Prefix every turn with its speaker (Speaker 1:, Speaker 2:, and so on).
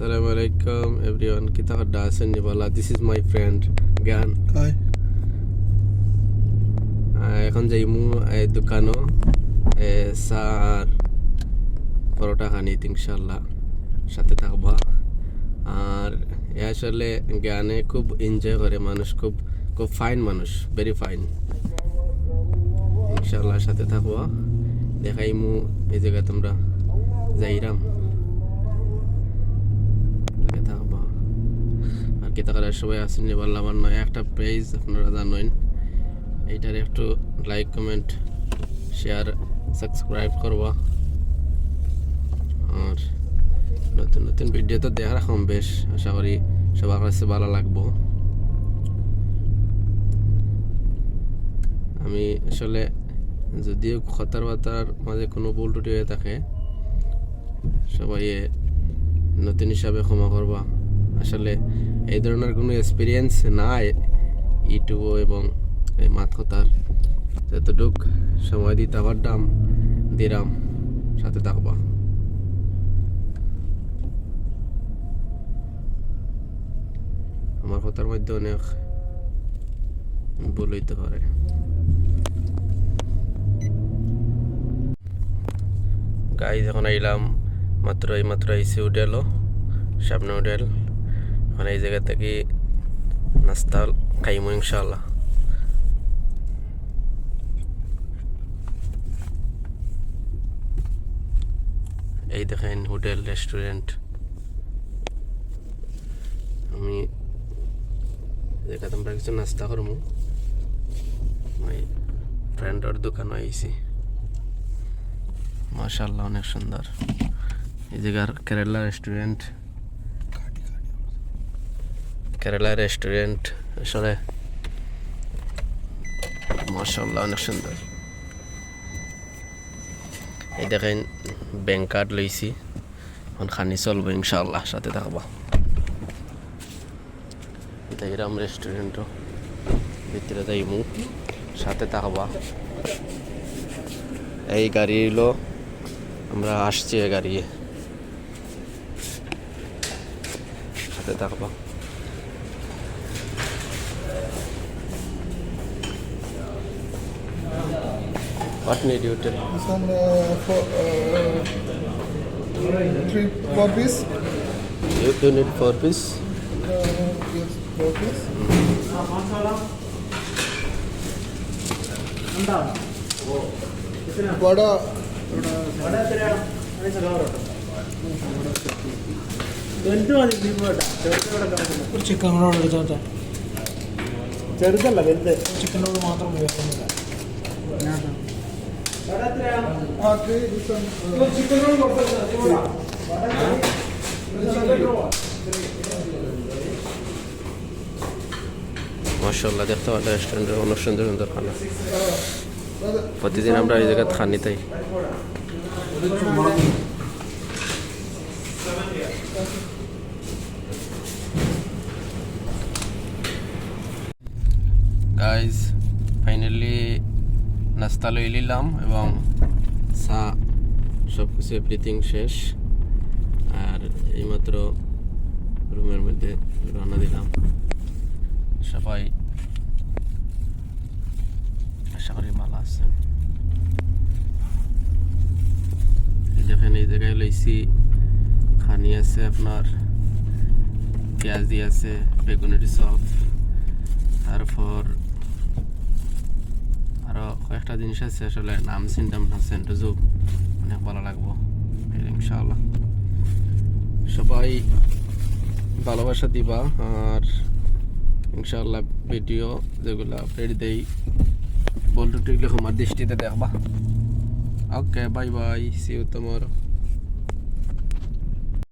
Speaker 1: Kita kada asan ni bala. This is my friend Gyan.
Speaker 2: Hi.
Speaker 1: আহ, এখন যাইমু এই দোকানও এ, সার পরোটা খানি ইনশাল্লাহ সাথে থাকবা আর এ আসলে জ্ঞানে খুব এনজয় করে মানুষ খুব খুব ফাইন মানুষ ভেরি ফাইন ইনশাল্লাহ সাথে থাকবা দেখাইমু এই জায়গায় তোমরা যাইরাম লাগে থাকবা আর কি তাকার সবাই আসেন বললাম আমার নয়, একটা পেজ আপনারা জানেন। এইটার একটু লাইক কমেন্ট শেয়ার সাবস্ক্রাইব করবা। আর নতুন নতুন ভিডিও তো দেখা রাখুন বেশ, আশা করি সবার কাছে ভালো লাগবো। আমি আসলে যদিও খতার বাতার মাঝে কোনো ভুল টুটি হয়ে থাকে, সবাই নতুন হিসাবে ক্ষমা করবা। আসলে এই ধরনের কোনো এক্সপিরিয়েন্স নাই ইউটিউব এবং এই মাত কথার যতটুক সময় দিতে পারতাম দিরাম, সাথে থাকবা। আমার কথার মধ্যে অনেক ভুল হইতে পারে। গাই যখন আইলাম মাত্র এই মাত্র আইসি উডেলও সামনে হোটেল মানে এই জায়গা থেকে নাস্তা খাইমু ইনশাল্লাহ এই দেখেন হোটেল রেস্টুরেন্ট আমি জায়গা তোমরা কিছু নাস্তা করব ফ্রেন্ডর দোকানে আইছি মাশাল্লাহ অনেক সুন্দর এই জায়গার কেরালা রেস্টুরেন্ট কেরালা রেস্টুরেন্ট আসলে মাশাল্লাহ অনেক সুন্দর। এই দেখেন ব্যাংক কার্ড লইছি। এখন খানি চলবো ইনশাল্লাহ সাথে থাকবা। দেখলাম রেস্টুরেন্টও ভিতরে যাইমু, সাথে থাকবা। এই গাড়ি হলো আমরা আসছি এই গাড়ি সাথে থাকবা। What need you tell?
Speaker 2: This one uh, for uh, three four piece.
Speaker 1: You, you need four piece?
Speaker 2: Uh, yes, four piece. Vada.
Speaker 3: ഒരു ചിക്കൻ കൂടെ എടുത്തോട്ടെ
Speaker 2: ചെറുതല്ല വലുത്
Speaker 3: ചിക്കനോട് മാത്രം ഉപയോഗിക്കുന്നില്ല
Speaker 1: মার্শাল্লাহ দেখতে পারেন রেস্টুরেন্টের অনেক সুন্দর সুন্দর খানা
Speaker 2: brother,
Speaker 1: প্রতিদিন আমরা এই জায়গায় খানি তাই গাইজ ফাইনালি নাস্তা লই নিলাম এবং চা সব কিছু এভরিথিং শেষ। আর এইমাত্র রুমের মধ্যে রান্না দিলাম। সবাই আশা করি ভালো আছে দেখেন এই জায়গায় লইছি। খানি আছে আপনার, পেঁয়াজি আছে, বেগুনের চপ। কয়েকটা জিনিস আছে আসলে, নাম সিনটাম না সেন্টুজু অনেক ভালো লাগবো। ইনশাআল্লাহ। সবাই ভালোবাসা দিবা, আর ইনশাআল্লাহ ভিডিও যেগুলো আপডেট দেই বলটু টিকলে তোমার দৃষ্টিতে দেখবা। Okay bye bye see you tomorrow